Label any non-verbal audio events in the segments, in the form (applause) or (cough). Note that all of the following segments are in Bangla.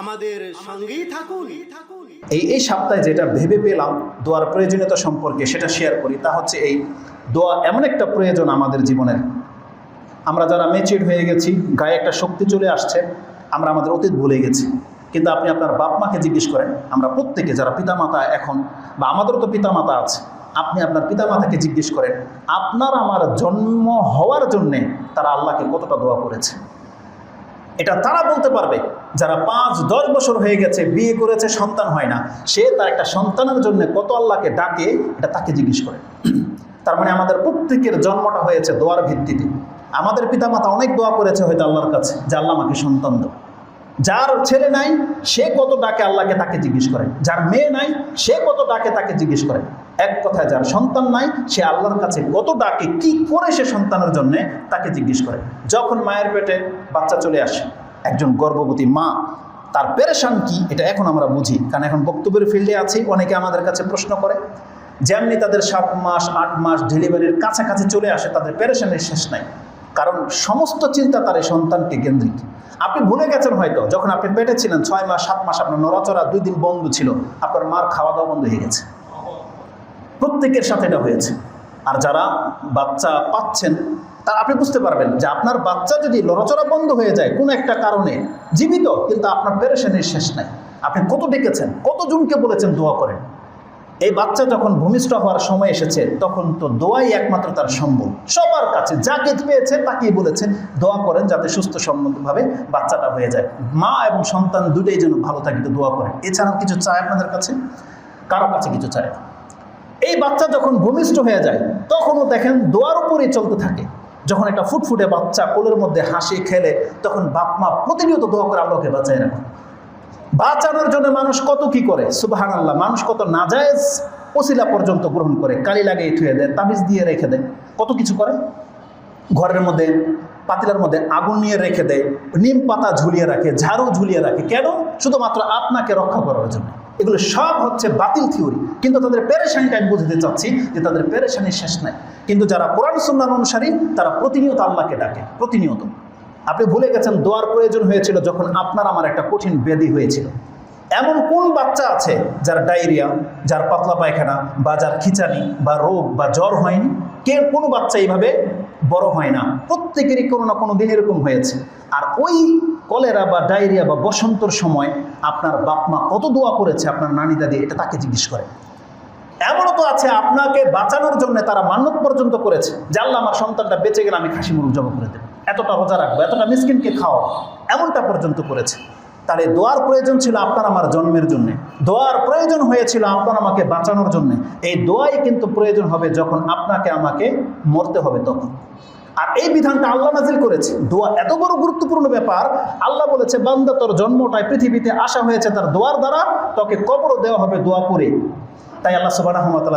আমাদের সঙ্গেই থাকুন। এই এই সপ্তাহে যেটা ভেবে পেলাম দোয়ার প্রয়োজনীয়তা সম্পর্কে সেটা শেয়ার করি, তা হচ্ছে এই দোয়া এমন একটা প্রয়োজন আমাদের জীবনের। আমরা যারা মেচিউর হয়ে গেছি, গায়ে একটা শক্তি চলে আসছে, আমরা আমাদের অতীত ভুলে গেছি। কিন্তু আপনি আপনার বাপ মাকে জিজ্ঞেস করেন, আমরা প্রত্যেকে যারা পিতামাতা এখন বা আমাদেরও তো পিতামাতা আছে আপনি আপনার পিতামাতাকে জিজ্ঞেস করেন, আপনার আমার জন্ম হওয়ার জন্যে তারা আল্লাহকে কতটা দোয়া করেছে? এটা তারা বলতে পারবে, যারা পাঁচ, দশ বছর হয়ে গেছে, বিয়ে করেছে, সন্তান হয় না, সে তার একটা সন্তানের জন্য কত আল্লাহকে ডাকে, এটা তাকে জিজ্ঞেস করে। (clears throat) তার মানে আমাদের প্রত্যেকের জন্মটা হয়েছে দোয়ার ভিত্তিতে। আমাদের পিতামাতা অনেক দোয়া করেছে হয়তো আল্লাহর কাছে, যে আল্লাহ আমাকে সন্তান দাও। যার ছেলে নাই, সে কত ডাকে আল্লাহকে তাকে জিজ্ঞেস করে। যার মেয়ে নাই, সে কত ডাকে তাকে জিজ্ঞেস করে। এক কথায় যার সন্তান নাই, সে আল্লাহর কাছে কত ডাকে কি করে সে সন্তানের জন্য তাকে জিজ্ঞেস করে। যখন মায়ের পেটে বাচ্চা চলে আসে, একজন গর্ভবতী মা, তার পেরেশান কি, এটা এখন আমরা বুঝি, কারণ এখন বক্তব্যের ফিল্ডে আছি, অনেকে আমাদের কাছে প্রশ্ন করে। যেমনি তাদের সাত মাস, আট মাস ডেলিভারির কাছাকাছি চলে আসে, তাদের পেরেশানের শেষ নাই। কারণ সমস্ত চিন্তা তার এই সন্তানকে কেন্দ্রিক। আপনি ভুলে গেছেন হয়তো, যখন আপনি পেটে ছিলেন, ছয় মাস, সাত মাস আপনার নড়াচড়া দুই দিন বন্ধ ছিল, আপনার মার খাওয়া দাওয়া বন্ধ হয়ে গেছে। প্রত্যেকের সাথে এটা হয়েছে। আর যারা বাচ্চা পাচ্ছেন তা আপনি বুঝতে পারবেন যে আপনার বাচ্চা যদি লড়াচড়া বন্ধ হয়ে যায় কোনো একটা কারণে, জীবিত, কিন্তু আপনার পেরেশানির শেষ নাই। আপনি কত ডেকেছেন, কত কতজনকে বলেছেন দোয়া করেন। এই বাচ্চা যখন ভূমিষ্ঠ হওয়ার সময় এসেছে, তখন তো দোয়াই একমাত্র তার সম্বল। সবার কাছে যাকে পেয়েছে, তাকেই বলেছে দোয়া করেন যাতে সুস্থ সম্মতভাবে বাচ্চাটা হয়ে যায়। মা এবং সন্তান দুটোই যেন ভালো থাকে দোয়া করেন। এছাড়াও কিছু চায় আপনাদের কাছে? কারও কাছে কিছু চায় না। এই বাচ্চা যখন ভূমিষ্ঠ হয়ে যায়, তখনও দেখেন দোয়ার উপরেই চলতে থাকে। যখন একটা ফুটফুটে বাচ্চা কোলের মধ্যে হাসি খেলে, তখন বাপ মা প্রতিনিয়ত দোয়া করে আল্লাহকে বাঁচায় রাখুন বাঁচানোর জন্য মানুষ কত কি করে? সুবাহান আল্লাহ মানুষ কত নাজায়েজ ওসিলা পর্যন্ত গ্রহণ করে। কালি লাগিয়ে থুয়ে দেয়, তাবিজ দিয়ে রেখে দেয়। কত কিছু করে? ঘরের মধ্যে, পাতিলার মধ্যে আগুন নিয়ে রেখে দেয়, নিম পাতা ঝুলিয়ে রাখে, ঝাড়ু ঝুলিয়ে রাখে। কেন? শুধুমাত্র আপনাকে রক্ষা করার জন্য। এগুলো সব হচ্ছে বাতিল থিওরি। কিন্তু তাদের পেরেশানিটা আমি বুঝতে চাচ্ছি যে তাদের পেরেশানির শেষ নাই। কিন্তু যারা কোরআন সুন্নার অনুসারী, তারা প্রতিনিয়ত আল্লাহকে ডাকে, প্রতিনিয়ত। আপনি ভুলে গেছেন, দোয়ার প্রয়োজন হয়েছিল যখন আপনার আমার একটা কঠিন ব্যাধি হয়েছিল। এমন কোন বাচ্চা আছে যার ডায়রিয়া, যার পাতলা পায়খানা বা যার খিচানি বা রোগ বা জ্বর হয়নি? কে, কোনো বাচ্চা এইভাবে বড় হয় না। প্রত্যেকেরই কোনো না কোনো দিন এরকম হয়েছে। আর ওই কলেরা বা ডায়রিয়া বা বসন্তর সময় আপনার বাপ মা কত দোয়া করেছে আপনার নানি দাদি, এটা তাকে জিজ্ঞেস করে। এমনও তো আছে, আপনাকে বাঁচানোর জন্য তারা মান্যত পর্যন্ত করেছে। আল্লাহ আমার সন্তানটা বেঁচে গেলে আমি খাসি মুরগ জব করে দেবো। এতটা রোজা রাখব, এতটা মিসকিনকে খাওয়াবো, এমনটা পর্যন্ত করেছে। তাহলে দোয়ার প্রয়োজন ছিল আপনার আমার জন্মের জন্য। দোয়ার প্রয়োজন হয়েছিল আপনার আমাকে বাঁচানোর জন্য। এই দোয়াই কিন্তু প্রয়োজন হবে যখন আপনাকে আমাকে মরতে হবে তখন। আর এই বিধানটা আল্লাহ নাজিল করেছে। দোয়া এত বড় গুরুত্বপূর্ণ ব্যাপার। আল্লাহ বলেছে, বান্দা, তোর জন্মটায় পৃথিবীতে আসা হয়েছে, তার দোয়ার দ্বারা তোকে কবরও দেওয়া হবে দোয়া করে। তাই আল্লাহ সুবাহ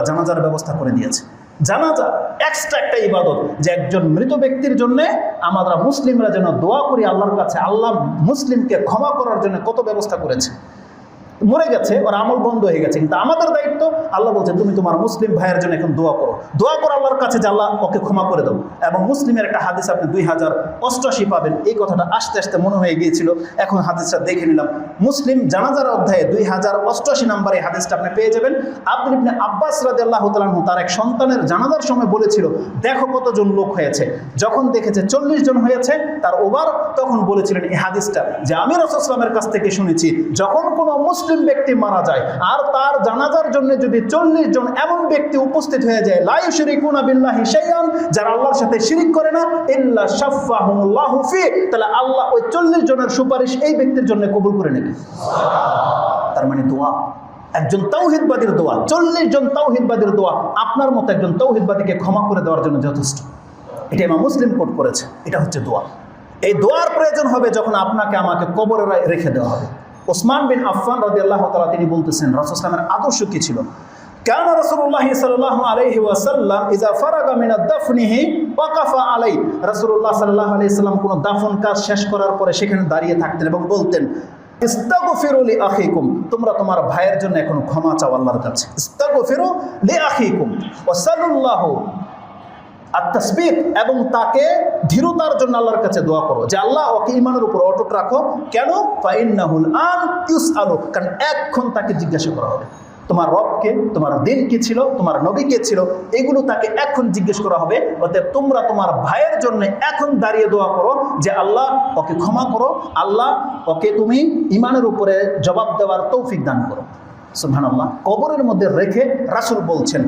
জানাজার ব্যবস্থা করে দিয়েছে। জানাজা এক্সট্রা একটা ইবাদত যে একজন মৃত ব্যক্তির জন্য আমরা মুসলিমরা যেন দোয়া করি আল্লাহর কাছে, আল্লাহ মুসলিমকে ক্ষমা করার জন্য কত ব্যবস্থা করেছে। মরে গেছে, ওর আমল বন্ধ হয়ে গেছে। কিন্তু আমাদের দায়িত্ব, আল্লাহ বলছে, তুমি তোমার মুসলিম ভাইয়ের জন্য এখন দোয়া করো। দোয়া করো আল্লাহর কাছে যে আল্লাহ ওকে ক্ষমা করে দাও। এবং মুসলিমের একটা হাদিস আপনি দুই হাজার অষ্টআশি পাবেন। এই কথাটা আস্তে আস্তে মনে হয়ে গিয়েছিল। এখন হাদিসটা দেখে নিলাম। মুসলিম জানাজার অধ্যায়ে দুই হাজার অষ্টআশি নাম্বারে হাদিসটা আপনি পেয়ে যাবেন। আপনি আপনি আব্বাস রাজি আল্লাহ তালাহ তার এক সন্তানের জানাজার সময় বলেছিল, দেখো কতজন লোক হয়েছে। যখন দেখেছে চল্লিশ জন হয়েছে, তার ওবার তখন বলেছিলেন এই হাদিসটা যে, আমি রসুলামের কাছ থেকে শুনেছি, যখন কোনো মুসলিম ব্যক্তি মারা যায়, আর তার জানাজার জন্য যদি চল্লিশ জন এমন ব্যক্তি উপস্থিত হয়ে যায় লাই শরিকুনা বিল্লাহি শাইআন, যারা আল্লাহর সাথে শিরিক করে না, ইল্লা শাফাহুল্লাহু ফি, তাহলে আল্লাহ ওই চল্লিশ জনের সুপারিশ এই ব্যক্তির জন্য কবুল করে নেবে। তার মানে দোয়া। একজন তৌহিদবাদীর দোয়া, চল্লিশ জন তৌহিদবাদীর দোয়া, আপনার মতো একজন তৌহিদবাদীকে ক্ষমা করে দেওয়ার জন্য যথেষ্ট। এটা আমার মুসলিম কোট করেছে, এটা হচ্ছে দোয়া। এই দোয়ার প্রয়োজন হবে যখন আপনাকে আমাকে কবরে রেখে দেওয়া হবে। ওসমান বিন আফফান রাজি আল্লাহ তালা তিনি বলতেছেন রসুলামের আদর্শ কি ছিল? কেন রসুল্লাহ সাল্লাহ আলহি ওয়াসাল্লাম ইজা ফারাগা মিনা দাফনিহি ওয়াকাফা আলাই রসুল্লাহ সাল্লাহ আলাইহি সাল্লাম কোনো দাফন কাজ শেষ করার পরে সেখানে দাঁড়িয়ে থাকতেন এবং বলতেন, ইস্তাগফিরু লি আখিকুম তোমরা তোমার ভাইয়ের জন্য এখন ক্ষমা চাও আল্লাহর কাছে। ইস্তাগফিরু লি আখিকুম ওয়াসাল্লাল্লাহু আর তসবিক এবং তাকে ধীরতার জন্য আল্লাহর কাছে দোয়া করো যে আল্লাহ ওকে ইমানের উপর অটুট রাখো। কেন? ফাইন্নাহুল আন ইউস আলো কারণ এখন তাকে জিজ্ঞাসা করা হবে। তোমার রবকে, তোমার দিন কি ছিল, তোমার নবী কে ছিল, এগুলো তাকে এখন জিজ্ঞেস করা হবে। অতএব তোমরা তোমার ভাইয়ের জন্য এখন দাঁড়িয়ে দোয়া করো যে আল্লাহ ওকে ক্ষমা করো, আল্লাহ ওকে তুমি ইমানের উপরে জবাব দেওয়ার তৌফিক দান করো। সুহান আল্লাহ কবরের মধ্যে রেখে রাসূল বলছেন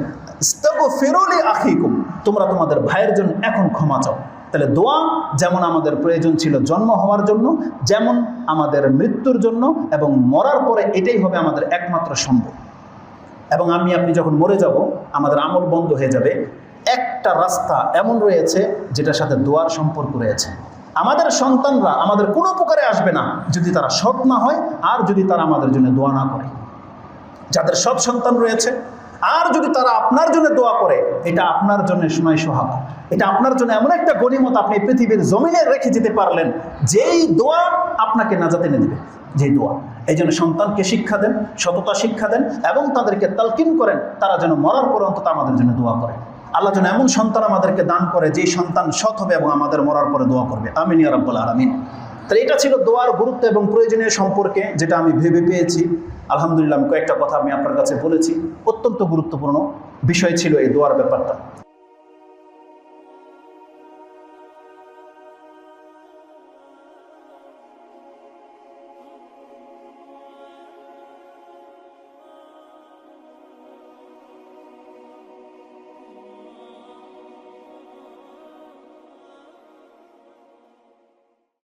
তোমরা তোমাদের ভাইয়ের জন্য এখন ক্ষমা চাও। তাহলে দোয়া যেমন আমাদের প্রয়োজন ছিল জন্ম হওয়ার জন্য, যেমন আমাদের মৃত্যুর জন্য এবং মরার পরে এটাই হবে আমাদের একমাত্র সম্ভব। এবং আমি, আপনি যখন মরে যাব, আমাদের আমল বন্ধ হয়ে যাবে। একটা রাস্তা এমন রয়েছে যেটার সাথে দোয়ার সম্পর্ক রয়েছে। আমাদের সন্তানরা আমাদের কোনো উপকারে আসবে না যদি তারা সৎ না হয়, আর যদি তারা আমাদের জন্য দোয়া না করে। যাদের সব সন্তান রয়েছে আর যদি তারা আপনার জন্য দোয়া করে, এটা আপনার জন্য সময় সোহাগা। এটা আপনার জন্য এমন একটা গণিমত আপনি পৃথিবীর জমিনে রেখে যেতে পারলেন, যেই দোয়া আপনাকে নাজাত এনে দেবে, যেই দোয়া। এই জন্য সন্তানকে শিক্ষা দেন, সততা শিক্ষা দেন, এবং তাদেরকে তালকিন করেন, তারা যেন মরার পরে অন্তত আমাদের জন্য দোয়া করে। আল্লাহ যেন এমন সন্তান আমাদেরকে দান করে, যেই সন্তান সৎ হবে এবং আমাদের মরার পরে দোয়া করবে। আমিন ইয়া রাব্বাল আলামিন। তাহলে এটা ছিল দোয়ার গুরুত্ব এবং প্রয়োজনীয় সম্পর্কে, যেটা আমি ভেবে পেয়েছি। আলহামদুলিল্লাহ আমি কয়েকটা কথা আমি আপনার কাছে বলেছি। অত্যন্ত গুরুত্বপূর্ণ বিষয় ছিল এই দোয়ার ব্যাপারটা।